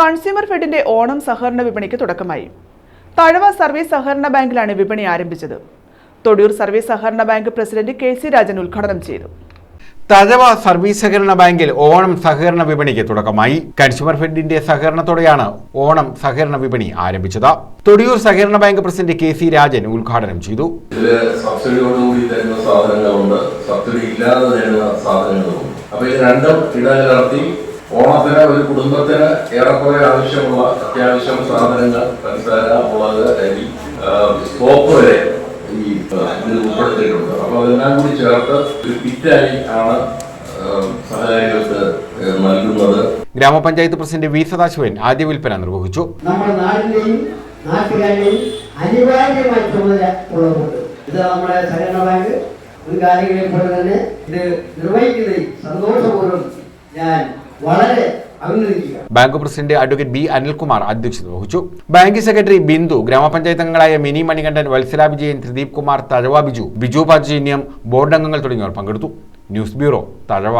Consumer ഫെഡിന്റെ Onam സഹകരണ വിപണിക്ക് തുടക്കമായി. Thazhava service സഹകരണ ബാങ്കിലാണ് വിപണി ആരംഭിച്ചത്. തൊടിയൂർ സർവീസ് സഹകരണ bank president K C Rajan ഉദ്ഘാടനം ചെയ്തു. തഴവ സർവീസ് സഹകരണ ബാങ്കിൽ ഓണം സഹകരണ വിപണിക്ക് തുടക്കമായി. കൺസ്യൂമർ ഫെഡിന്റെ സഹകരണത്തോടെയാണ് ഓണം സഹകരണ വിപണി ആരംഭിച്ചത്. തൊടിയൂർ സഹകരണ bank president K C Rajan ഉദ്ഘാടനം ചെയ്തു. സബ്സിഡിയോടുകൂടി തരുന്ന സാധനങ്ങളുണ്ട്. സബ്സിഡി ഇല്ലാതെ തരുന്ന സാധനങ്ങളുണ്ട്. അപ്പൊ ഇത് രണ്ടും ഇടകലർത്തി ഓണത്തിന് ഒരു കുടുംബത്തിന് ഏറെക്കുറെ ആവശ്യമുള്ള അത്യാവശ്യം സാധനങ്ങൾ പഞ്ചസാര മുളക് അരി സോപ്പ് വരെ ഈ ഇതിൽ ഉൾപ്പെടുത്തിയിട്ടുണ്ട്. അപ്പൊ അതെല്ലാം കൂടി ചേർത്ത് ഒരു കിറ്റായി ആണ് സഹകാരികൾക്ക് നൽകുന്നത്. ഗ്രാമപഞ്ചായത്ത് പ്രസിഡന്റ് വി സദാശിവൻ ആദ്യ വിൽപ്പന നിർവഹിച്ചു. നമ്മുടെ നാടിന്റെയും നാട്ടുകാരുടെയും അനിവാര്യമായ ചുമതല ഉള്ളതുകൊണ്ട് ഇത് നമ്മുടെ സഹകരണ ബാങ്ക് മുൻകാലങ്ങളെ പോലെ തന്നെ ഇത് നിർവഹിക്കുന്നതിൽ സന്തോഷപൂർവം ഞാൻ വളരെ bank president advocate B Anilkumar അധ്യക്ഷത വഹിച്ചു. ബാങ്ക് സെക്രട്ടറി ബിന്ദു ഗ്രാമപഞ്ചായത്ത് അംഗങ്ങളായ മിനി മണികണ്ഠൻ വത്സല വിജയൻ ത്രിദീപ് കുമാർ തഴവ ബിജു ബിജു പാചിന്യം ബോർഡ് അംഗങ്ങൾ തുടങ്ങിയവർ പങ്കെടുത്തു. News bureau Thazhava.